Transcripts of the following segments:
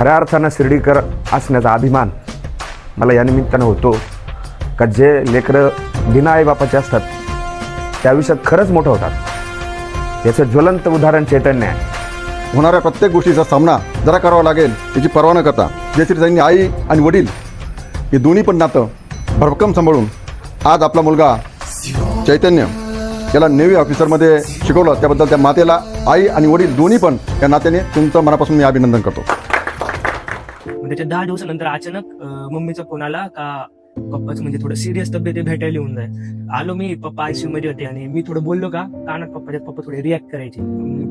खऱ्या अर्थानं शिर्डीकर असण्याचा अभिमान मला या निमित्तानं होतो. का जे लेकरं बिना आईबापाचे असतात त्या आयुष्यात खरंच मोठं होतात. याचं ज्वलंत उदाहरण चैतन्य आहे. होणाऱ्या प्रत्येक गोष्टीचा सामना जरा करावा लागेल याची पर्वा न करता. जयश्री त्यांनी आई आणि वडील हे दोन्ही पण नातं भरभक्कम सांभाळून आज आपला मुलगा चैतन्य याला नेव्ही ऑफिसरमध्ये शिकवलं. त्याबद्दल त्या मातेला आई आणि वडील दोन्ही पण या नात्याने तुमचं मनापासून मी अभिनंदन करतो. म्हणजे मग त्याच्या दहा दिवसानंतर अचानक मम्मीचा फोन आला का पप्पाचं म्हणजे थोडं सिरियस तब्येत भेटायला येऊन जाय. आलो मी पप्पा आयसीयू मध्ये होते आणि मी थोडं बोललो का कानात पप्पाच्या पप्पा थोडे रिॲक्ट करायचे.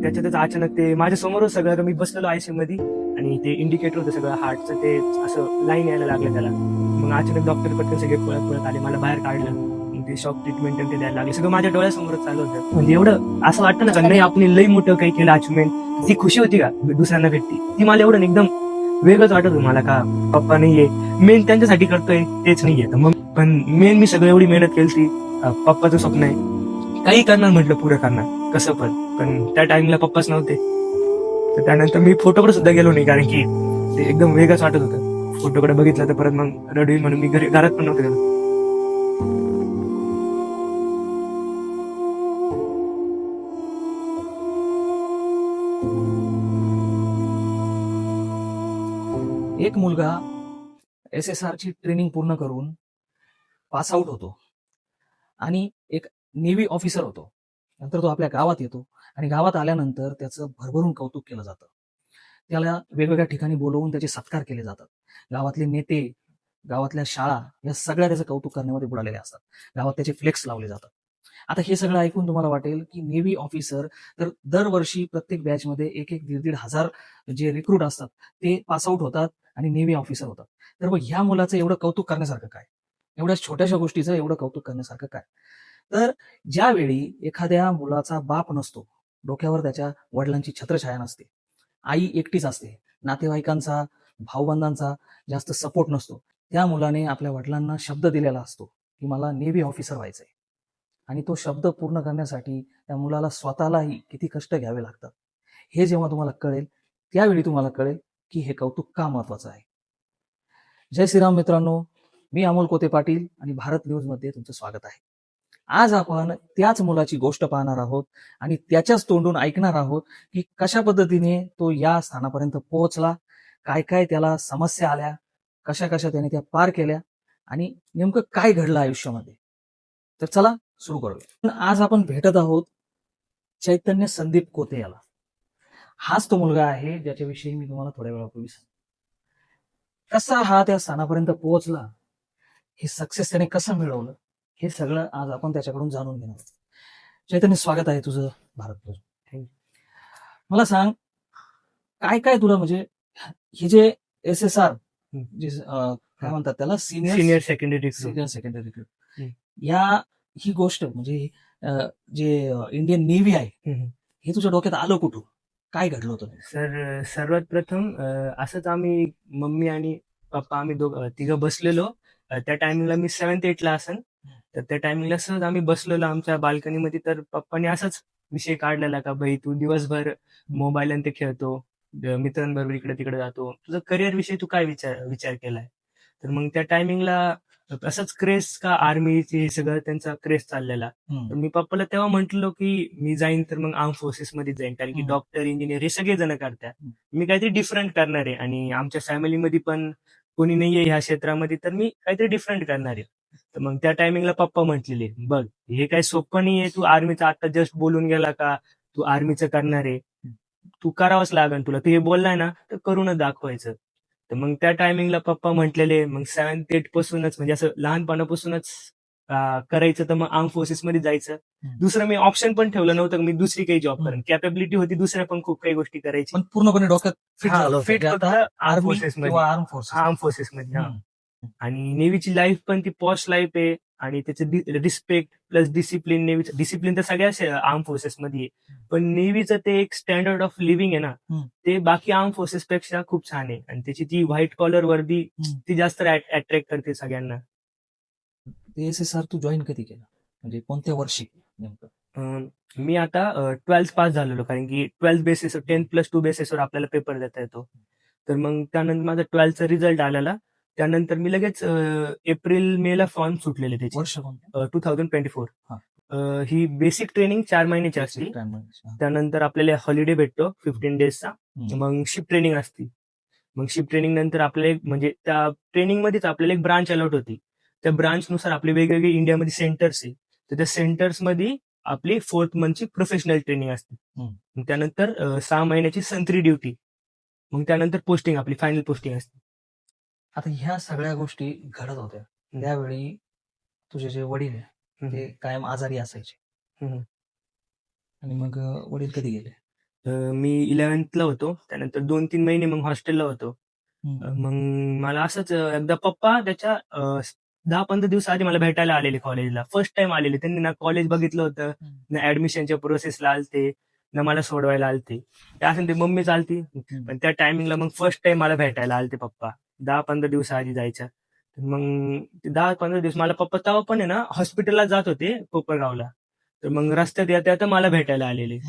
त्याच्यातच अचानक ते माझ्या समोरच सगळं मी बसलेलो आयसीयू मध्ये आणि ते इंडिकेटर होतं सगळं हार्टचं ते असं लाईन यायला लागलं त्याला. मग अचानक डॉक्टर पटकन सगळे पळत पळत आले मला बाहेर काढलं. ते शॉक ट्रीटमेंट ते द्यायला लागले. सगळं माझ्या डोळ्यासमोरच चालू होतं. म्हणजे एवढं असं वाटतं ना का नाही आपण लई मोठं काही केलं अचिवमेंट ती खुशी होती का दुसऱ्यांना भेटती. ती मला एवढं एकदम वेगळंच वाटत होतं मला का पप्पा नाहीये. मेन त्यांच्यासाठी करतोय तेच नाहीये. तर मग पण मेन मी सगळं एवढी मेहनत केली ती पप्पाचं स्वप्न आहे. काही करणार म्हटलं पुरं करणार. कसं पण. पण त्या टाइमला पप्पाच नव्हते. तर त्यानंतर मी फोटोकडे सुद्धा गेलो नाही कारण की ते एकदम वेगळंच वाटत होतं. फोटोकडे बघितलं तर परत मग रडवी म्हणून मी घरी घरात पण नव्हते गेलो एक मुलगा एस एस ची ट्रेनिंग पूर्ण करून पास आउट होतो. आणि एक नेव्ही ऑफिसर होतो. नंतर तो आपल्या गावात येतो आणि गावात आल्यानंतर त्याचं भरभरून कौतुक केलं जातं. त्याला वेगवेगळ्या ठिकाणी बोलवून त्याचे सत्कार केले जातात. गावातले नेते गावातल्या शाळा या सगळ्या त्याचं कौतुक करण्यामध्ये बुडालेले असतात. गावात त्याचे फ्लेक्स लावले जातात. आता हे सगळं ऐकून तुम्हाला वाटेल की नेव्ही ऑफिसर तर दरवर्षी प्रत्येक बॅचमध्ये एक एक दीड दीड हजार जे रिक्रूट असतात ते पास आउट होतात. आणि नेव्ही ऑफिसर होता तर मग ह्या मुलाचं एवढं कौतुक करण्यासारखं काय? एवढ्या छोट्याशा गोष्टीचं एवढं कौतुक करण्यासारखं काय? तर ज्यावेळी एखाद्या मुलाचा बाप नसतो डोक्यावर त्याच्या वडिलांची छत्रछाया नसते. आई एकटीच असते नातेवाईकांचा भाऊबंधांचा जास्त सपोर्ट नसतो. त्या मुलाने आपल्या वडिलांना शब्द दिलेला असतो की मला नेव्ही ऑफिसर व्हायचंय. आणि तो शब्द पूर्ण करण्यासाठी त्या मुलाला स्वतःलाही किती कष्ट घ्यावे लागतात. हे जेव्हा तुम्हाला कळेल त्यावेळी तुम्हाला कळेल की हे कौतुक का महत्वाचं आहे? जय श्रीराम मित्रांनो मी अमोल कोते पाटील आणि भारत न्यूजमध्ये तुमचं स्वागत आहे. आज आपण त्याच मुलाची गोष्ट पाहणार आहोत आणि त्याच्याच तोंडून ऐकणार आहोत की कशा पद्धतीने तो या स्थानापर्यंत पोहोचला काय काय त्याला समस्या आल्या कशा कशा त्याने त्या पार केल्या आणि नेमकं काय घडलं आयुष्यामध्ये? तर चला सुरू करूया. पण आज आपण भेटत आहोत चैतन्य संदीप कोते याला. हाच तो मुलगा आहे ज्याच्याविषयी मी तुम्हाला थोड्या वेळापूर्वी सांगितलं. कसा हा त्या स्थानापर्यंत पोहोचला हे सक्सेस त्याने कसं मिळवलं हे सगळं आज आपण त्याच्याकडून जाणून घेणार. चैतन्य स्वागत आहे तुझं भारत मला सांग काय काय तुला म्हणजे हे जे एस एस आर जे काय म्हणतात त्याला senior senior secondary senior secondary. या ही गोष्ट म्हणजे जे इंडियन नेव्ही आहे हे तुझ्या डोक्यात आलं कुठून? काय घडलं होतं सर सर्वात प्रथम असंच आम्ही मम्मी आणि पप्पा आम्ही दोघ तिघं बसलेलो. त्या टायमिंगला मी सेव्हन्थ एटला असन. तर त्या टायमिंगला सहज आम्ही बसलेलो आमच्या बाल्कनीमध्ये. तर पप्पाने असाच विषय काढलेला का भाई तू दिवसभर मोबाईल आणि ते खेळतो. मित्रांबरोबर इकडे तिकडे जातो. तुझं करिअर विषयी तू काय विचार विचार केलाय? तर मग त्या टायमिंगला असंच क्रेस का आर्मीचे सगळं त्यांचा क्रेस चाललेला. तर. मी पप्पाला तेव्हा म्हंटलो की मी जाईन तर मग आर्म फोर्सेस मध्ये जाईन. कारण की. डॉक्टर इंजिनियर हे सगळे जण करतात. मी काहीतरी डिफरंट करणार आहे. आणि आमच्या फॅमिलीमध्ये पण कोणी नाहीये ह्या क्षेत्रामध्ये तर मी काहीतरी डिफरंट करणार आहे. तर मग त्या टायमिंगला पप्पा म्हटलेले बघ हे काही सोपं नाहीये तू आर्मीचं आता जस्ट बोलून गेला का? तू आर्मीचं करणार आहे. तू करावंच लागेल तुला. तू हे बोललाय ना तर करूनच दाखवायचं. तर मग त्या टायमिंगला पप्पा म्हटलेले मग सेव्हन्थ एट पासूनच म्हणजे असं लहानपणापासूनच करायचं तर मग आर्म फोर्सेस मध्ये जायचं. दुसरं मी ऑप्शन पण ठेवलं नव्हतं मी दुसरी काही जॉब करेन. कॅपेबिलिटी होती दुसऱ्या पण खूप काही गोष्टी करायची. पण पूर्णपणे डोक्यात फिट आर्मी forces मध्ये. आर्म फोर्स आर्म फोर्सेस मध्ये हा. आणि नेव्हीची लाईफ पण ती पॉश लाईफ आहे आणि त्याचं रिस्पेक्ट प्लस डिसिप्लिन नेव्हीचं डिसिप्लिन तर सगळ्या आर्म फोर्सेस मध्ये आहे. पण नेव्हीचं ते एक स्टँडर्ड ऑफ लिव्हिंग आहे ना. ते बाकी आर्म फोर्सेस पेक्षा खूप छान आहे. आणि त्याची ती व्हाईट कॉलर वर्दी. ती जास्त अट्रॅक्ट करते सगळ्यांना. एस एस आर तू जॉईन कधी केलं? म्हणजे कोणत्या वर्षी नेमकं? मी आता ट्वेल्थ पास झालेलो कारण की twelfth basis tenth plus two बेसिसवर आपल्याला पेपर देता येतो. तर मग त्यानंतर माझा ट्वेल्थचा रिझल्ट आलेला. त्यानंतर मी लगेच एप्रिल मे ला फॉर्म सुटलेले त्याचे. टू थाउजंड ट्वेंटी फोर हा. बेसिक ट्रेनिंग चार महिन्याची असते. त्यानंतर आपल्याला हॉलिडे भेटतो फिफ्टीन डेजचा. मग शिफ्ट ट्रेनिंग असते. मग शिफ्ट ट्रेनिंग नंतर आपल्याला एक म्हणजे त्या ट्रेनिंग मध्येच आपल्याला एक ब्रांच अलॉट होती. त्या ब्रांच नुसार आपले वेगवेगळे इंडियामध्ये सेंटर्स आहे. तर त्या सेंटर्समध्ये आपली फोर्थ मंथची प्रोफेशनल ट्रेनिंग असते. त्यानंतर सहा महिन्याची संत्री ड्युटी मग त्यानंतर पोस्टिंग आपली फायनल पोस्टिंग असते. आता ह्या सगळ्या गोष्टी घडत होत्या. त्यावेळी तुझे जे वडील आहे ते कायम आजारी असायचे. आणि मग वडील कधी गेले? अं, मी इलेव्हन्थला होतो. त्यानंतर दोन तीन महिने मग हॉस्टेलला होतो. मग मला असंच अं, एकदा पप्पा त्याच्या अं, दहा पंधरा दिवस आधी मला भेटायला आलेले कॉलेजला फर्स्ट टाइम आलेले. त्यांनी ना कॉलेज बघितलं होतं. हम्म. ना ऍडमिशनच्या प्रोसेसला आलते. ना मला सोडवायला आलते. ते असं ते मम्मी चालती. पण त्या टायमिंगला मग फर्स्ट टाइम मला भेटायला आलते पप्पा. दहा पंधरा दिवस आधी जायच्या. तर मग दहा पंधरा दिवस मला पप्पा तेव्हा पण आहे ना हॉस्पिटलला जात होते कोपरगावला. तर मग रस्त्यात येता येता मला भेटायला आलेले.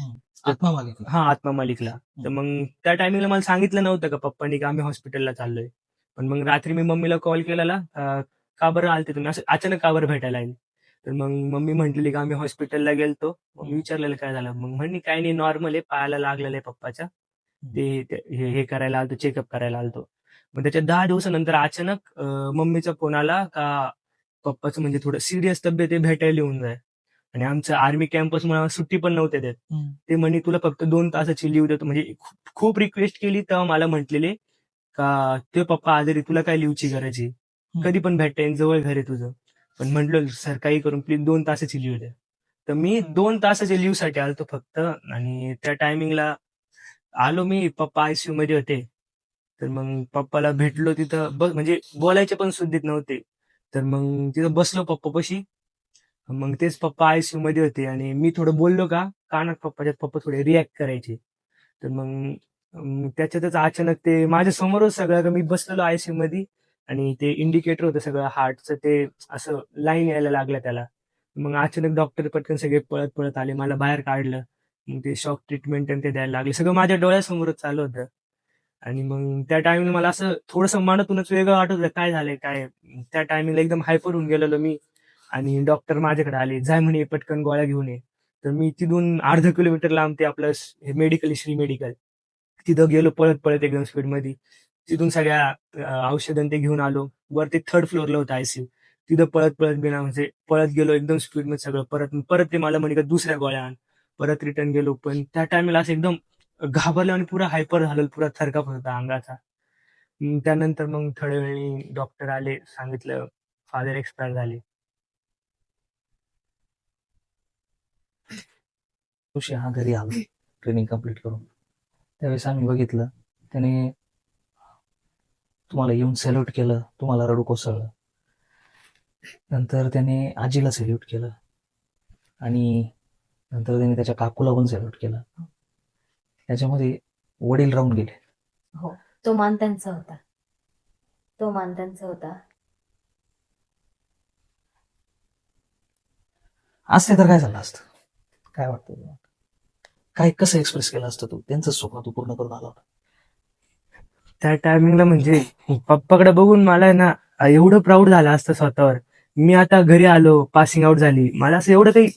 आत्मा हा आत्मा मालिकला. तर मग त्या टायमिंगला मला सांगितलं नव्हतं का पप्पांनी की आम्ही हॉस्पिटलला चाललोय. पण मग रात्री मी मम्मीला कॉल केलेला का बरं आलते तुम्ही? असं अचानक का बरं भेटायला आले? तर मग मम्मी म्हटली की आम्ही हॉस्पिटलला गेलतो. मग मी विचारलेलं काय झालं? मग म्हणली काय नाही नॉर्मल आहे पायाला लागलेलं आहे पप्पाच्या. ते हे हे करायला आलतो चेकअप करायला आलतो. मग त्याच्या दहा दिवसानंतर अचानक मम्मीचा फोन आला का पप्पाचं म्हणजे थोडं सिरियस तब्येत आहे भेटायला येऊन जाय. आणि आमचं आर्मी कॅम्पस मला सुट्टी पण नव्हते देत. ते म्हणे तुला फक्त दोन तासाची लिव्ह देतो. म्हणजे खूप- खूप रिक्वेस्ट केली तेव्हा मला म्हटलेले का ते पप्पा आजारी तुला काय लिव्हची गरज आहे? कधी पण भेटता येईल जवळ घर आहे तुझं. पण म्हटलं सर काही करून प्लीज दोन तासाची लिव्ह द्या. तर मी दोन तासाच्या लिव्हसाठी आलतो फक्त. आणि त्या टायमिंगला आलो मी पप्पा आयसीयू मध्ये होते. तर मग पप्पाला भेटलो तिथं. बघ म्हणजे बोलायचे पण सुद्धित नव्हते. तर मग तिथं बसलो पप्पापाशी मग तेच पप्पा आयसीयू मध्ये होते आणि मी थोडं बोललो का कानात पप्पाच्यात पप्पा थोडे रिॲक्ट करायचे. तर मग त्याच्यातच अचानक ते माझ्या समोरच सगळं मी बसलेलो आयसीयू मध्ये आणि ते इंडिकेटर होतं सगळं हार्टचं ते असं लाईन यायला लागलं त्याला. मग अचानक डॉक्टर पटकन सगळे पळत पळत आले मला बाहेर काढलं. मग ते शॉक ट्रीटमेंट आणि ते द्यायला लागले. सगळं माझ्या डोळ्यासमोरच चालू होतं. आणि मग त्या टायमिंग मला असं थोडंसं मनातूनच वेगळं वाटत होतं काय झालंय काय त्या टायमिंगला एकदम हायपर होऊन गेलेलो मी. आणि डॉक्टर माझ्याकडे आले जाय म्हणे पटकन गोळ्या घेऊन ये. तर मी तिथून अर्धा किलोमीटर लांब ते आपलं मेडिकल श्री मेडिकल तिथं गेलो पळत पळत एकदम स्पीडमध्ये तिथून सगळ्या औषधं ते घेऊन आलो. वरती थर्ड फ्लोअरला होतं आयसीयू तिथं पळत पळत गेला म्हणजे पळत गेलो एकदम स्पीडमध्ये सगळं. परत परत ते मला म्हणे का दुसऱ्या गोळ्या आण. परत रिटर्न गेलो. पण त्या टायमिंगला असं एकदम घाबरला आणि पुरा हायपर झालं पुरा थरकाप होता अंगाचा. त्यानंतर मग थोड्या वेळी डॉक्टर आले सांगितलं फादर एक्सपायर झाले. तुझी हा घरी आलो. ट्रेनिंग कंप्लीट करून. त्यावेळेस आम्ही बघितलं त्याने तुम्हाला येऊन सॅल्यूट केलं तुम्हाला रडू कोसळलं. नंतर त्याने आजीला सॅल्यूट केलं. आणि नंतर त्याने त्याच्या काकूला पण सॅल्यूट केलं. त्याच्यामध्ये वडील राहून गेले. हो तो मान त्यांचा होता. तो मान त्यांचा होता. असते तर काय झालं असतं? काय वाटतं तुला? काय कसं एक्सप्रेस केलं असतं तू? त्यांचं स्वप्न तू पूर्ण करून आला होता. त्या टायमिंगला म्हणजे पप्पाकडे बघून मला आहे ना एवढं प्राऊड झालं असतं स्वतःवर. मी आता घरी आलो पासिंग आउट झाली. मला असं एवढं काही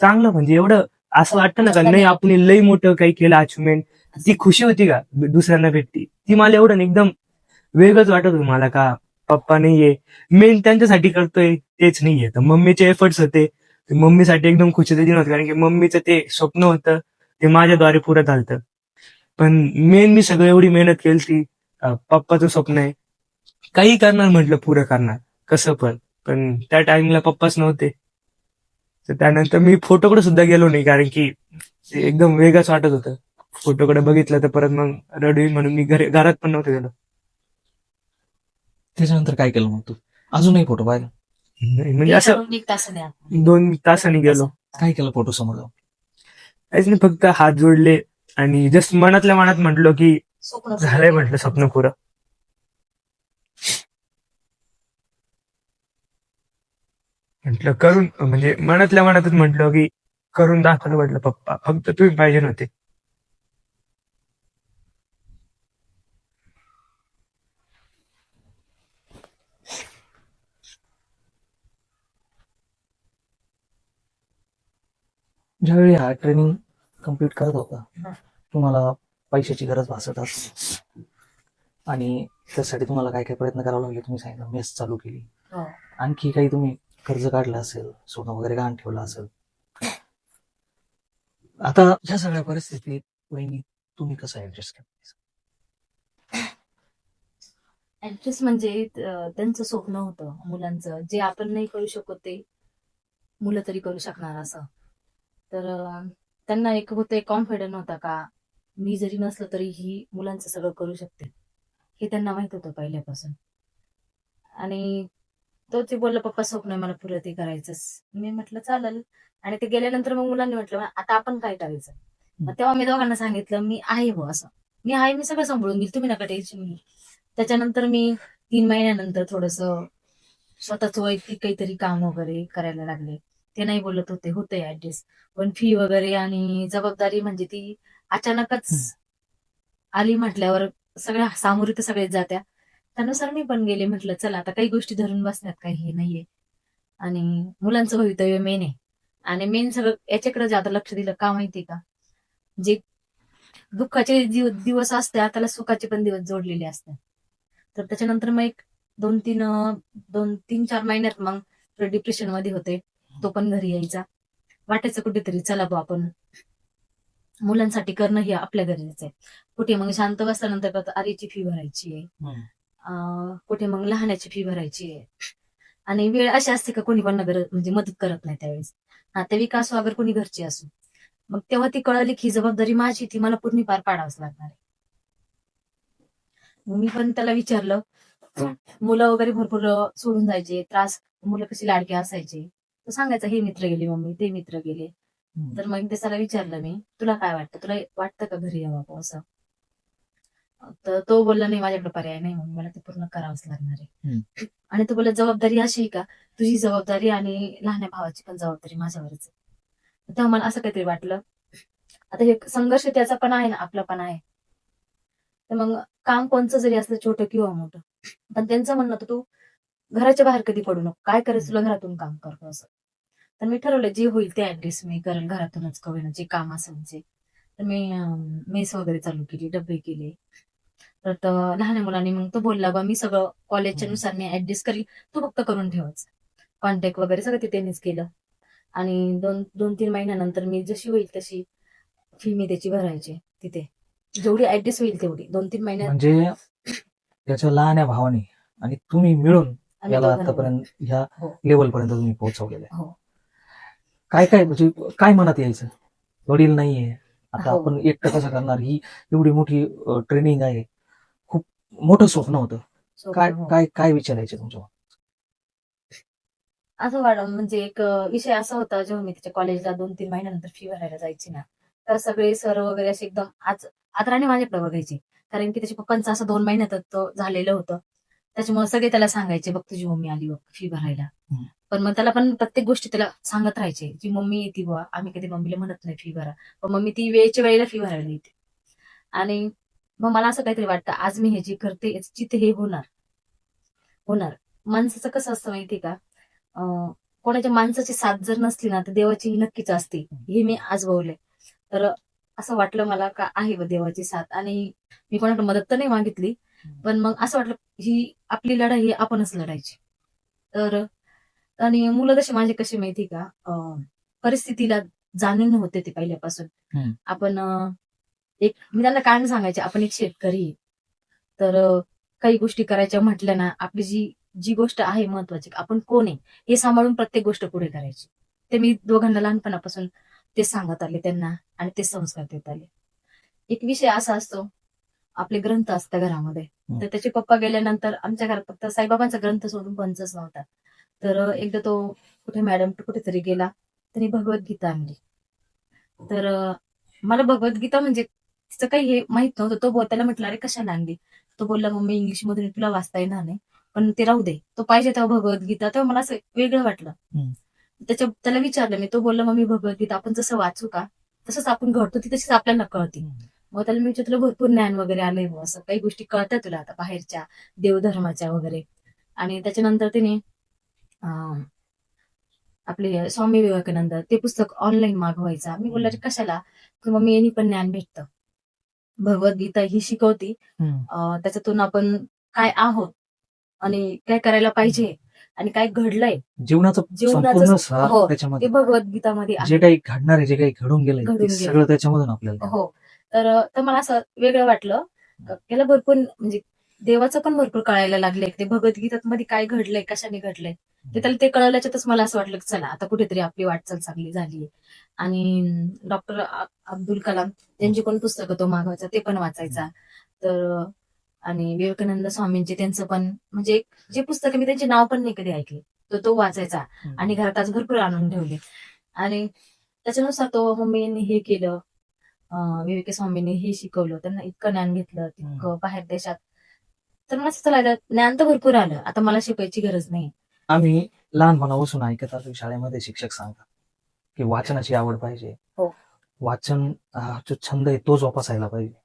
चांगलं म्हणजे एवढं असं वाटतं ना का नाही आपण लई मोठं काही केलं अचिव्हमेंट ती खुशी होती का दुसऱ्यांना भेटती? ती मला एवढं एकदम वेगळंच वाटत होतं मला का पप्पा नाहीये मेन त्यांच्यासाठी करतोय तेच नाहीये तर मम्मीचे एफर्ट्स होते. ते मम्मीसाठी एकदम खुशीचं दिन होतं कारण की मम्मीचं ते स्वप्न होतं ते माझ्याद्वारे पुरं झालं पण मेन मी सगळं एवढी मेहनत केली ती पप्पाचं स्वप्न आहे. काही करणार म्हटलं पुरं करणार. कसं पण. पण त्या टाइमला पप्पाच नव्हते. तर त्यानंतर मी फोटोकडे सुद्धा गेलो नाही कारण की ते एकदम वेगळंच वाटत होतं. फोटोकडे बघितलं तर परत मग रडू येईल म्हणून मी घरी घरात पण नव्हतं गेलो. त्याच्यानंतर काय केलं मग तू? अजूनही फोटो पाहिला? नाही, म्हणजे असं एक तासाने. दोन तासांनी गेलो. काय केलं फोटो समोर? जाऊन काहीच नाही फक्त हात जोडले आणि जस्ट मनातल्या मनात म्हटलो की स्वप्न झालंय म्हटलं स्वप्न पुरं. म्हटलं करून म्हणजे मनातल्या मनातच म्हटलं की करून दाखवलं म्हटलं पप्पा फक्त तुम्ही पाहिजे नव्हते. ज्यावेळी हा ट्रेनिंग कंप्लीट करत होता तुम्हाला पैशाची गरज भासत असते आणि त्यासाठी तुम्हाला काय काय प्रयत्न करावा लागले तुम्ही सांगितलं मेस चालू केली. हो. आणखी काही तुम्ही कर्ज काढलं असेल सोनं वगैरे गहाण ठेवलं असेल. आता ह्या सगळ्या परिस्थितीत वहिनी तुम्ही कसं ऍडजस्ट करता? ऍड्रेस म्हणजे त्यांचं स्वप्न होतं मुलांचं. जे आपण नाही करू शकत ते मुलं तरी करू शकणार असं. तर त्यांना एक होतं कॉन्फिडंट होता का मी जरी नसलं तरी ही मुलांचं सगळं करू शकते. हे त्यांना माहीत होतं पहिल्यापासून. आणि तो ते बोलला पप्पा स्वप्न आहे मला पुरं ते करायचंच. मी म्हटलं चालेल. आणि ते गेल्यानंतर मग मुलांनी म्हटलं आता आपण काय करायचं? मग तेव्हा मी दोघांना सांगितलं मी आहे हो असं. मी आहे मी सगळं सांभाळून घेईल. तुम्ही नका टेन्शन त्याच्यानंतर मी तीन महिन्यानंतर थोडस स्वतःच वैयक्तिक काहीतरी काम वगैरे करायला लागले. ते नाही बोलत होते होते ऍडजस्ट पण फी वगैरे आणि जबाबदारी म्हणजे ती अचानकच आली म्हटल्यावर सगळ्या सामोरी तर सगळेच जात्या. त्यानुसार मी पण गेले म्हटलं चला आता काही गोष्टी धरून बसण्यात काही हे नाहीये. आणि मुलांचं भवितव्य मेन आहे. आणि मेन सगळं याच्याकडे जाता लक्ष दिलं का माहितीये का? जे दुःखाचे दिवस असतात त्याला सुखाचे पण दिवस जोडलेले असतात. तर त्याच्यानंतर मग एक दोन तीन दोन तीन चार महिन्यात मग डिप्रेशनमध्ये होते. तो पण घरी यायचा. वाटायचं कुठेतरी चला बा आपण मुलांसाठी करणं हे आपल्या गरजेचं आहे. कुठे मग शांत बसल्यानंतर कळतं फी भरायची आहे. कुठे मग लहानाची फी भरायची आहे. आणि वेळ अशी असते का कोणी कोणा गरज म्हणजे मदत करत नाही त्यावेळेस. हा ते विकास वगैरे कोणी घरची असो मग तेव्हा ती कळाली की जबाबदारी माझी ती मला पूर्ण पार पाडावंच लागणार आहे. मी पण त्याला विचारलं मुलं वगैरे भरपूर सोडून जायचे त्रास मुलं कशी लाडके असायचे? तो सांगायचा हे मित्र गेले मम्मी ते मित्र गेले. तर मग त्याला विचारलं मी तुला काय वाटतं? तुला वाटतं का घरी यावं असं? तर तो बोलला नाही माझ्याकडे पर्याय नाही म्हणून मला ते पूर्ण करावंच लागणार आहे. आणि तो बोलला जबाबदारी अशी आहे का? तुझी जबाबदारी आणि लहान भावाची पण जबाबदारी माझ्यावरच आहे. तेव्हा मला असं काहीतरी वाटलं. आता हे संघर्ष त्याचा पण आहे ना आपला पण आहे. तर मग काम कोणचं जरी असलं छोटं किंवा मोठं पण त्यांचं म्हणणं होतं तू घराच्या बाहेर कधी पडू नको. काय करायचं तुला घरातून काम करतो असं. तर मी ठरवलं जे होईल ते ऍड्रेस मी करेल. घरातूनच कवेन. जे काम असेल जे तर मी मेस वगैरे चालू केली डबे केले. तर लहान मुलांनी मग तो बोलला बा मी सगळं कॉलेजच्या नुसार मी ऍडजस्ट करील तू फक्त करून ठेवायचं कॉन्टॅक्ट वगैरे सगळं ते त्यांनीच केलं. आणि दोन दोन तीन महिन्यानंतर मी जशी होईल तशी फी मी त्याची भरायची तिथे. जेवढी ऍडजस्ट होईल तेवढी. दोन तीन महिन्यात म्हणजे त्याच्या लहान्या भावाने आणि तुम्ही मिळून याला आतापर्यंत ह्या हो. लेवल पर्यंत तुम्ही पोहोचवलेलं हो. काय काय म्हणजे काय मनात यायचं? वडील नाहीये. आता हो. आपण एकटं कसं करणार? ही एवढी मोठी ट्रेनिंग आहे. मोठं स्वप्न होतं. काय हो. काय काय विचारायचे तुमच्या असं वाढ म्हणजे एक अं, विषय असा होता जेव्हा मी त्याच्या कॉलेजला दोन तीन महिन्यानंतर फी भरायला जायची ना तर सगळे सर वगैरे असे एकदम आज आदराने माझ्याकडे बघायचे कारण की त्याच्या पप्पांचं असं दोन महिन्यातच तो झालेलं होतं. त्याच्यामुळे सगळे त्याला सांगायचे बघ तुझी मम्मी आली बघ फी भरायला. हम्म. पण मग त्याला पण प्रत्येक गोष्टी त्याला सांगत राहायचे जी मम्मी येते बुवा आम्ही कधी मम्मीला म्हणत नाही फी भरा. पण मम्मी ती वेळेच्या वेळेला फी भरायला येते. आणि मग मला असं काहीतरी वाटतं आज मी हे जे करते जिथे हे होणार. होणार. माणसाचं कसं असतं माहितीये का? कोणाच्या माणसाची साथ जर नसली ना तर देवाची ही नक्कीच असते. हे मी आजवले तर असं वाटलं मला का आहे देवाची साथ? आणि मी कोणाकडे मदत तर नाही मागितली पण मग असं वाटलं ही आपली लढाई ही आपणच लढायची. तर आणि मुलं तशी माझे कशी माहिती का? परिस्थितीला जाणून होते ते पहिल्यापासून. आपण एक मी त्यांना काय नाही सांगायचे आपण एक शेतकरी. तर काही गोष्टी करायच्या म्हटल्या ना आपली जी जी गोष्ट आहे महत्वाची आपण कोण आहे हे सांभाळून प्रत्येक गोष्ट पुढे करायची. ते मी दोघांना लहानपणापासून ते सांगत आले त्यांना आणि ते संस्कार देत आले. एक विषय असा असतो आपले ग्रंथ असतात घरामध्ये. तर त्याचे पप्पा गेल्यानंतर आमच्या घरात फक्त साईबाबांचा ग्रंथ सोडून पंचच नव्हता. तर एकदा तो कुठे मॅडम कुठेतरी गेला त्यांनी भगवद्गीता आणली. तर मला भगवद्गीता म्हणजे तिचं काही हे माहीत नव्हतं. तो त्याला म्हटलं अरे कशाला आणली? तो बोलला मम्मी इंग्लिश मधून तुला वाचता येणार नाही. पण ते राहू दे. तो पाहिजे तेव्हा भगवद्गीता. तेव्हा मला असं वेगळं वाटलं. त्याच्या त्याला विचारलं मी. तो बोलला मम्मी भगवद्गीता आपण जसं वाचू का तसंच आपण घडतो ती तशीच आपल्याला कळते. मग त्याला मी विचारलं भरपूर ज्ञान वगैरे आलंय बुवा, असं काही गोष्टी कळतात तुला आता बाहेरच्या देवधर्माच्या वगैरे? आणि त्याच्यानंतर तिने आपले स्वामी विवेकानंद ते पुस्तक ऑनलाईन मागवायचा. मी बोलला कशाला? की मम्मी यांनी पण ज्ञान भेटतं. भगवद्गीता ही शिकवती. अं, त्याच्यातून आपण काय आहोत आणि काय करायला पाहिजे आणि काय घडलंय. जीवनाचं जीवनाचं संपूर्ण सार हो, ते भगवद्गीतामध्ये आहे. जे काही घडणार आहे जे काही घडून गेलंय घडून ते गेलंय. सगळं त्याच्यामधून आपल्याला हो. तर तर मला असं वेगळं वाटलं. का त्याला भरपूर म्हणजे देवाचं पण भरपूर कळायला लागलंय. ते भगवद्गीतात मध्ये काय घडलंय कशाने घडलंय. ते त्याला ते कळल्याच्यातच मला असं वाटलं की चला आता कुठेतरी आपली वाटचाल चांगली झाली आणि डॉक्टर अब्दुल कलाम त्यांची पण पुस्तकं तो मागवायचा ते पण वाचायचा. तर आणि विवेकानंद स्वामींचे त्यांचं पण म्हणजे एक जे पुस्तकं मी त्यांचे नाव पण नाही कधी ऐकले तर तो वाचायचा आणि घरात आज भरपूर आणून ठेवले. आणि त्याच्यानुसार तो मम्मीने हे केलं विवेक स्वामींनी हे शिकवलं त्यांना इतकं ज्ञान घेतलं तितकं बाहेर देशात. तर मला असं लागलं ज्ञान तर भरपूर आलं आता मला शिकायची गरज नाही. आम्ही लहानपणापासून ऐकत आलो शाळेमध्ये शिक्षक सांगतात. की वाचनाची आवड पाहिजे. हो. वाचन हा जो छंद आहे तो जोपासायला पाहिजे.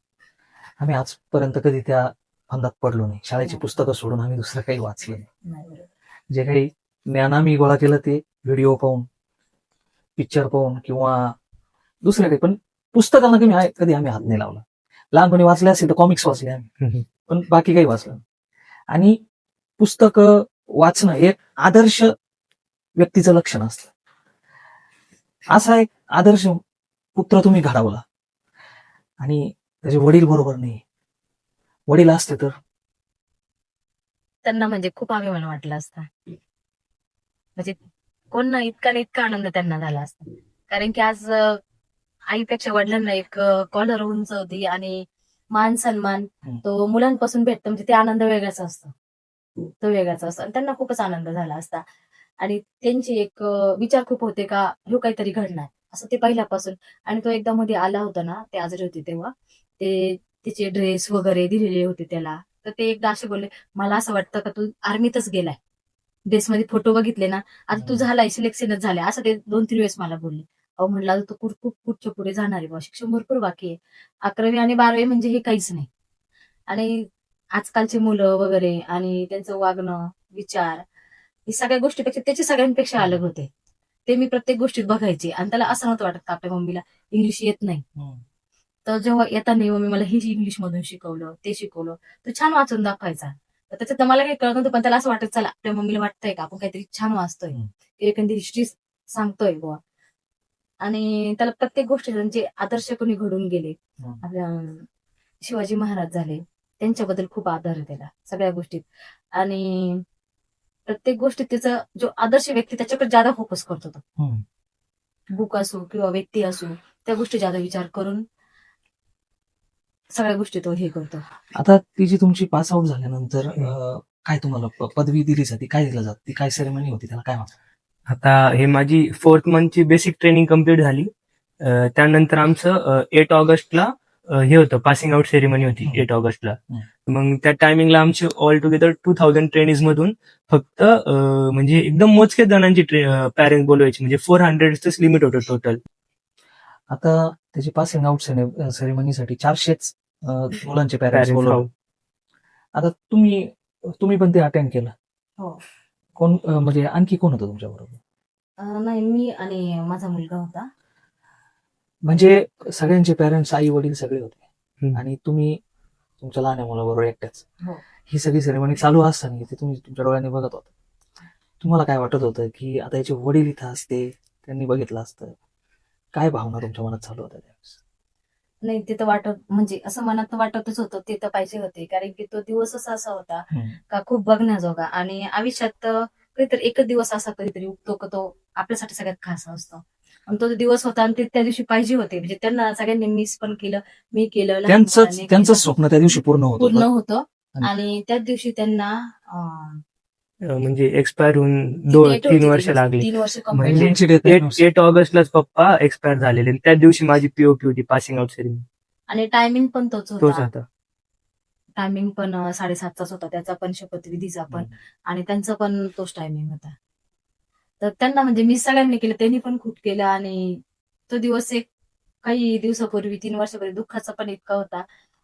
आम्ही आजपर्यंत कधी त्या फंदात पडलो नाही. शाळेची पुस्तकं सोडून आम्ही दुसरं काही वाचलं नाही. नाही बरोबर. जे काही ज्ञान आम्ही गोळा केलं ते व्हिडिओ पाहून पिक्चर पाहून किंवा दुसरे काही. पण पुस्तकांना कमी आहे- कधी आम्ही हात नाही लावला. लहानपणी वाचले असेल तर कॉमिक्स वाचले आम्ही. पण बाकी काही वाचलं नाही. आणि पुस्तक वाचणं हे एक आदर्श व्यक्तीचं लक्षण असतं. असा एक आदर्श पुत्र तुम्ही घडवला आणि त्याचे वडील बरोबर नाही. वडील असते तर? त्यांना म्हणजे खूप अभिमान वाटला असता. म्हणजे कोण ना इतका ना इतका आनंद त्यांना झाला असता. कारण की आज आईपेक्षा वडिलांना एक कॉलर उंच होती आणि मान सन्मान. तो मुलांपासून भेटतो. म्हणजे ते आनंद वेगळाच असतो. तो वेगळाच असतो. आणि त्यांना खूपच आनंद झाला असता. आणि त्यांचे एक विचार खूप होते का ह्यो काहीतरी घडणार. असं ते पहिल्यापासून. आणि तो एकदा मध्ये आला होता ना ते आजारी होते तेव्हा. ते तिचे ड्रेस वगैरे दिलेले होते त्याला. तर ते एकदा असे बोलले मला असं वाटतं का तू आर्मीतच गेलाय. ड्रेसमध्ये फोटो बघितले ना आता तू झालाय सिलेक्शनच झालाय. असं ते दोन तीन वेळेस मला बोलले. अहो म्हणला तू खूप खूप पुढच्या पुढे जाणार आहे बुवा. शिक्षण भरपूर बाकी आहे. अकरावी आणि बारावी म्हणजे हे काहीच नाही. आणि आजकालची मुलं वगैरे आणि त्यांचं वागणं विचार ही सगळ्या गोष्टीपेक्षा त्याचे सगळ्यांपेक्षा अलग होते. ते मी प्रत्येक गोष्टीत बघायचे. आणि त्याला असं नव्हतं वाटत आपल्या मम्मीला इंग्लिश येत नाही. तर जेव्हा येताना मम्मी मला हे इंग्लिश मधून शिकवलं ते शिकवलं तो छान वाचून दाखवायचा. तर त्याच्यात तर मला काही कळत नव्हतं पण त्याला असं वाटत चला आपल्या मम्मीला वाटतंय का? आपण काहीतरी छान वाचतोय. एखादी हिस्ट्री सांगतोय बुवा. आणि त्याला प्रत्येक गोष्टी त्यांचे आदर्श कोणी घडून गेले. आपल्या शिवाजी महाराज झाले. त्यांच्याबद्दल खूप आदर आहे त्याला सगळ्या गोष्टीत. आणि प्रत्येक गोष्टीत त्याचा जो आदर्श व्यक्ती त्याच्याकडे जादा फोकस करतो तो हम्म. बुक असो किंवा व्यक्ती असो त्या गोष्टी जादा विचार करून सगळ्या गोष्टी तो हे करतो. आता ती जी तुमची पास आउट झाल्यानंतर काय तुम्हाला पदवी दिली जाते? काय दिलं जात? ती काय सेरेमनी होती? त्याला काय म्हणतात आता हे माझी फोर्थ मंथची बेसिक ट्रेनिंग कंप्लीट झाली. त्यानंतर आमचं एट ऑगस्टला अं, हे होतं पासिंग आउट सेरेमनी होती हम्म. एट ऑगस्टला. मग त्या टायमिंगला आमचे all together two thousand trainees मधून फक्त अं, म्हणजे एकदम मोजके जणांची पॅरेंट्स बोलवायची. म्हणजे फोर हंड्रेडच लिमिट होतं टोटल आता त्याची पासिंग आउट सेरेमनीसाठी चारशेच अं, मुलांचे पॅरेंट्स Parents, बोलवले. हो. आता तुम्ही तुम्ही पण ते अटेंड केलं. हो. कोण अं, म्हणजे आणखी कोण होतं तुमच्या बरोबर अं, नाही मी आणि माझा मुलगा होता. म्हणजे सगळ्यांचे पॅरेंट्स आई वडील सगळे होते. आणि तुम्ही तुमच्या लहान मुलाबरोबर एकट्याच. हो. ही सगळी सेरेमनी चालू असताना ते तुम्ही तुमच्या डोळ्याने बघत होता. तुम्हाला काय वाटत होतं की आता याचे वडील इथं असते त्यांनी बघितलं असतं. काय भावना तुमच्या मनात चालू होत्या त्यावेळेस? नाही ते तर वाटत म्हणजे असं मनात तर वाटतच होतं ते तर पाहिजे होते. कारण की तो दिवसच असा होता. का खूप बघण्याजोगा. आणि आयुष्यात तर कधीतरी एकच दिवस असा कधीतरी उगतो का तो आपल्यासाठी सगळ्यात खास असतो. आणि तो जो दिवस होता आणि ते त्या दिवशी पाहिजे होते. म्हणजे त्यांना सगळ्यांनी मिस पण केलं मी केलं त्यांचं केलं. स्वप्न त्या दिवशी पूर्ण होत पूर्ण होतं. आणि- त्याच दिवशी त्यांना म्हणजे एक्सपायर होऊन दोन तीन वर्ष. लागली. तीन वर्ष म्हणजे त्यांची एट ऑगस्टलाच पप्पा एक्सपायर झालेले. त्याच दिवशी माझी पीओपी होती पासिंग आउट सेरेमनी आणि टायमिंग पण तोच तोच होता. टायमिंग पण साडेसातचाच होता. त्याचा पण शपथविधीचा पण. आणि त्यांचा पण तोच टायमिंग होता. तर त्यांना म्हणजे मी सगळ्यांनी केलं त्यांनी पण खूप केलं आणि तो दिवस एक काही दिवसापूर्वी तीन वर्षापूर्वी दुःखाचा पण इतका होता.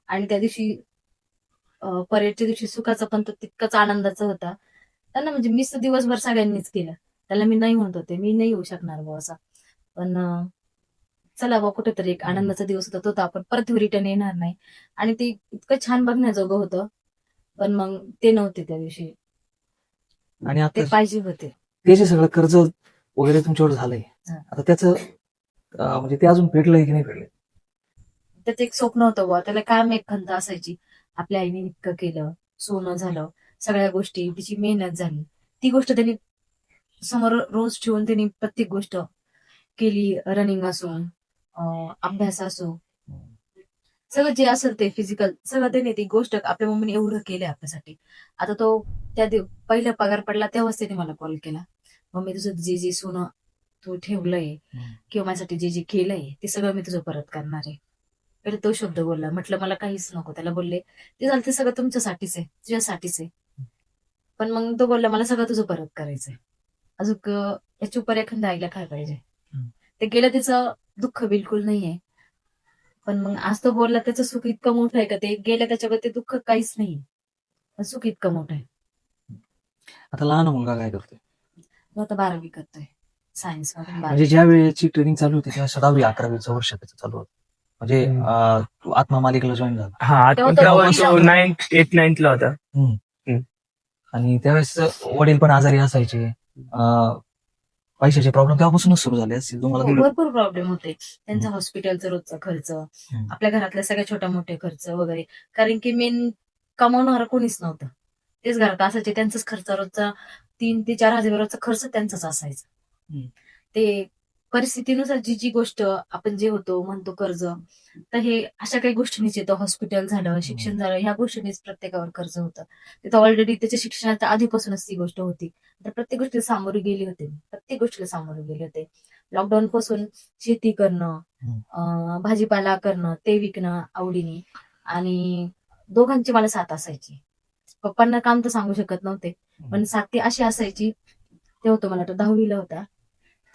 आणि त्या दिवशी परेडच्या दिवशी सुखाचा पण तो तितकाच आनंदाचा होता. त्यांना म्हणजे मिस दिवसभर सगळ्यांनीच केलं. त्याला मी नाही म्हणत होते मी नाही येऊ शकणार बुवा असं. पण चला बा कुठेतरी एक आनंदाचा दिवस होता तो तर आपण परत रिटर्न येणार नाही. आणि ते इतकं छान बघण्याजोगं होतं. पण मग ते नव्हते त्या दिवशी. आणि ते पाहिजे होते. ते जे सगळं कर्ज वगैरे तुमच्यावर झालंय. आता त्याचं अं, म्हणजे ते अजून फेडलंय की नाही फेडलंय त्याचं एक स्वप्न होतं बुवा त्याला कायम एक खंत असायची. आपल्या आईने इतकं केलं सोनं झालं सगळ्या गोष्टी तिची मेहनत झाली. ती गोष्ट त्यांनी समोर रोज ठेवून त्यांनी प्रत्येक गोष्ट केली रनिंग असो अं, अभ्यास असो. सगळं जे असेल ते फिजिकल सगळं त्याने ती गोष्ट आपल्या मम्मीने एवढं केलं आपल्यासाठी. आता तो त्या दिव- पहिला पगार पडला तेव्हाच त्याने मला कॉल केला. मम्मी तुझं जे जे सोनं तू ठेवलंय. किंवा माझ्यासाठी जे जे केलंय ते सगळं मी तुझं परत करणार आहे. पहिले तो शब्द बोलला. म्हटलं मला काहीच नको. त्याला बोलले ते झालं ते सगळं तुमच्यासाठीच आहे. तुझ्यासाठीच आहे. पण मग तो बोलला मला सगळं तुझं परत करायचंय. अजून अं, याच्या उपर एखाद्या आईला काय पाहिजे. ते गेलं त्याचं दुःख बिलकुल नाहीये. पण मग आज तो बोलला त्याचं सुख इतकं मोठं आहे का? ते गेलं त्याच्यावर ते दुःख काहीच नाही सुख इतकं मोठं आहे. आता लहान मुलगा काय करतोय? तो आता बारावी करतोय. सायन्स म्हणजे ज्या वेळेची ट्रेनिंग चालू होती तेव्हा दहावी अकरावीचं वर्ष त्याचं चालू होतं. म्हणजे. अं, तू आत्मा मालिकेला जॉईन झाला. हा तेव्हा तो. नाईन्थ एट नाईन्थला होता. आणि त्यावेळेस वडील पण आजारी असायचे. अं, पैशाचे प्रॉब्लेम तेव्हापासूनच सुरू झाले असतील तुम्हाला हो, भरपूर प्रॉब्लेम होते. त्यांचा हॉस्पिटलचा रोजचा खर्च आपल्या घरातल्या सगळ्या छोट्या मोठे खर्च वगैरे. कारण की मेन कमावणार कोणीच नव्हतं. तेच घरात असायचे त्यांचाच खर्च रोजचा तीन ते चार हजार रोजचा खर्च त्यांचाच असायचा. ते परिस्थितीनुसार जी जी गोष्ट आपण जे होतो म्हणतो कर्ज तर हे अशा काही गोष्टींनीच येतं. हॉस्पिटल झालं शिक्षण झालं ह्या गोष्टींनीच प्रत्येकावर कर्ज होतं. तिथं ऑलरेडी त्याच्या शिक्षणाच्या आधीपासूनच ती गोष्ट होती. तर प्रत्येक गोष्टीला सामोरे गेले होते. प्रत्येक गोष्टीला सामोरे गेले होते. लॉकडाऊन पासून शेती करणं भाजीपाला करणं ते विकणं आवडीने. आणि दोघांची मला साथ असायची. पप्पांना काम तर सांगू शकत नव्हते. पण साथ ती अशी असायची. ते होतं मला वाटतं दहावीला होता.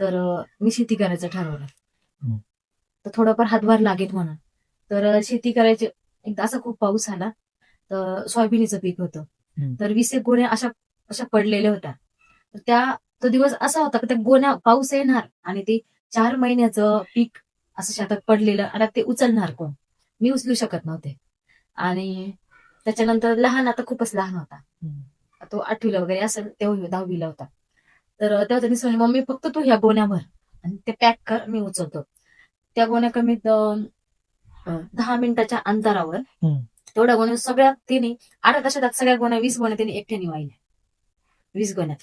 तर मी शेती करायचं ठरवलं. तर थोडंफार हातभार लागेल म्हणून. तर शेती करायची एकदा असा खूप पाऊस आला तर सोयाबीनीचं पीक होतं. तर वीस एक गोण्या अशा अशा पडलेल्या होत्या. तर त्या तो दिवस असा होता की त्या गोण्या पाऊस येणार आणि ते चार महिन्याचं पीक असं शेतात पडलेलं आणि ते उचलणार कोण? मी उचलू शकत नव्हते. आणि त्याच्यानंतर लहान आता खूपच लहान होता. तो आठवीला वगैरे असेल तेव्हा दहावीला होता. तर तेव्हा त्यांनी सांगितलं मम्मी फक्त तू ह्या गोण्यावर आणि ते पॅक कर मी उचलतो. त्या गोण्या कमीत अं, दहा मिनिटाच्या अंतरावर. तेवढ्या गोण्या सगळ्या तिने अर्ध्या तासात सगळ्या गोण्या वीस गोण्या त्यांनी एकट्याने वाहिल्या. वीस गोण्या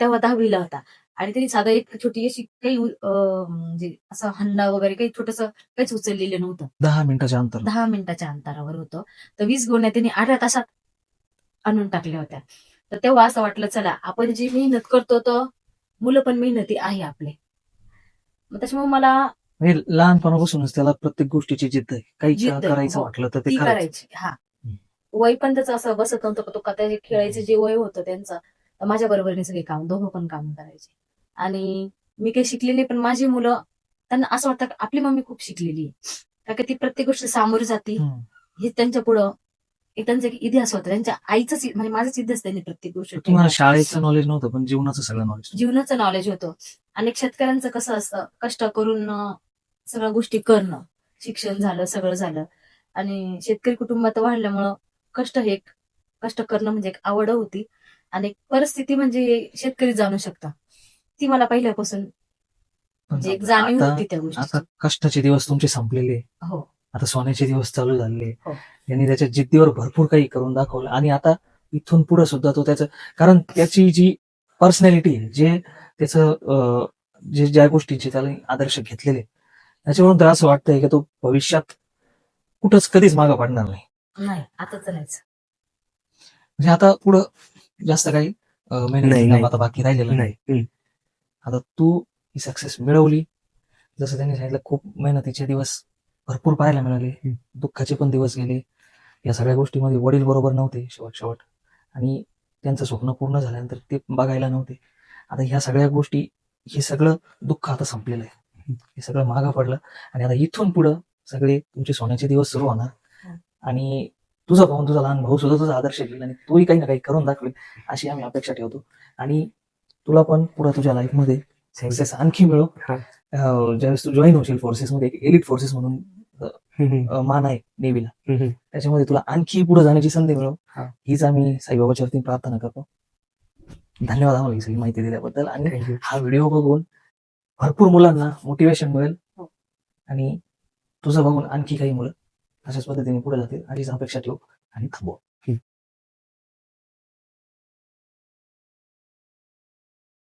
तेव्हा दहावीला होता. आणि त्यांनी साधा एक छोटी अशी काही म्हणजे असं हंडा वगैरे काही छोटस काहीच उचललेलं नव्हतं. दहा मिनिटाच्या अंतर दहा मिनिटाच्या अंतरावर होतं. तर वीस गोण्या त्यांनी अर्ध्या तासात आणून टाकल्या होत्या. तर तेव्हा असं वाटलं चला आपण जी मेहनत करतो तर मुलं पण मेहनती आहे आपले. मग त्याच्यामुळे मला म्हणजे लहानपणापासूनच त्याला प्रत्येक गोष्टीची जिद्द आहे. काही जिद्द आहे, करायचं हो. म्हटलं तर ते ती करायचं. करायची हा. वय पण त्याचं असं बसत नव्हतं का तो का त्याचे खेळायचे जे वय होतं त्यांचं तर माझ्या बरोबरीने सगळे काम दोघं पण काम करायचे. आणि मी काही शिकले नाही पण माझी मुलं त्यांना असं वाटतं की आपली मम्मी खूप शिकलेली आहे. कारण की ती प्रत्येक गोष्ट सामोरी जाते हम्म. हे त्यांच्या पुढं एक त्यांचा एक इतिहास होता. त्यांच्या आईचाच इ- म्हणजे माझाच इतिहास त्यांनी प्रत्येक गोष्ट तुम्हाला. शाळेचं नॉलेज नव्हतं पण जीवनाचं सगळं नॉलेज जीवनाचं नॉलेज होतं. आणि शेतकऱ्यांचं कसं असतं कष्ट करून सगळ्या गोष्टी करणं. शिक्षण झालं सगळं झालं. आणि शेतकरी कुटुंबात वाढल्यामुळं कष्ट हे कष्ट करणं म्हणजे एक आवड होती. आणि एक परिस्थिती म्हणजे शेतकरी जाणू शकता. ती मला पहिल्यापासून म्हणजे एक जाणीव होती त्या गोष्टी कष्टाचे दिवस तुमचे संपलेले. हो. आता सोन्याचे दिवस चालू झाले हो. यांनी त्याच्या जिद्दीवर भरपूर काही करून दाखवलं. आणि आता इथून पुढे सुद्धा तो त्याचं कारण त्याची जी पर्सनॅलिटी आहे जे त्याचं अं, जे ज्या गोष्टीचे त्याला आदर्श घेतलेले त्याच्यावरून तर असं वाटतंय की तो भविष्यात कुठंच कधीच मागं पडणार नाही. आता म्हणजे आता पुढं जास्त काही मेहनत नाही, घेणं नाही. आता बाकी राहिलेलं नाही. नाही आता तू ही सक्सेस मिळवली जसं त्यांनी सांगितलं खूप मेहनतीचे दिवस भरपूर पाहायला मिळाले दुःखाचे पण दिवस गेले या सगळ्या गोष्टीमध्ये वडील बरोबर नव्हते शेवट शेवट. आणि त्यांचं स्वप्न पूर्ण झाल्यानंतर ते बघायला नव्हते. आता ह्या सगळ्या गोष्टी हे सगळं दुःख आता संपलेलं आहे. हे सगळं मागं पडलं. आणि आता इथून पुढं सगळे तुमचे सोन्याचे दिवस सुरू होणार. आणि तुझा पाहून तुझा लहान भाऊ सुद्धा तुझा आदर्श घेईल आणि तोही काही ना काही करून दाखवेल अशी आम्ही अपेक्षा ठेवतो. आणि तुला पण पुढे तुझ्या लाईफमध्ये सक्सेस आणखी मिळो. ज्यावेळेस तू जॉईन होशील फोर्सेसमध्ये एक एलिट फोर्सेस म्हणून अं, मान आहे हम्म. त्याच्यामध्ये तुला आणखी पुढे जाण्याची संधी मिळो हा. हीच आम्ही साईबाबाच्या वरती प्रार्थना करतो. धन्यवाद आम्हाला ही सगळी माहिती दिल्याबद्दल. आणि. हा व्हिडिओ बघून भरपूर मुलांना मोटिवेशन मिळेल. आणि तुझं बघून आणखी काही मुलं अशाच पद्धतीने पुढे जातील. अशीच अपेक्षा ठेवू आणि थांबव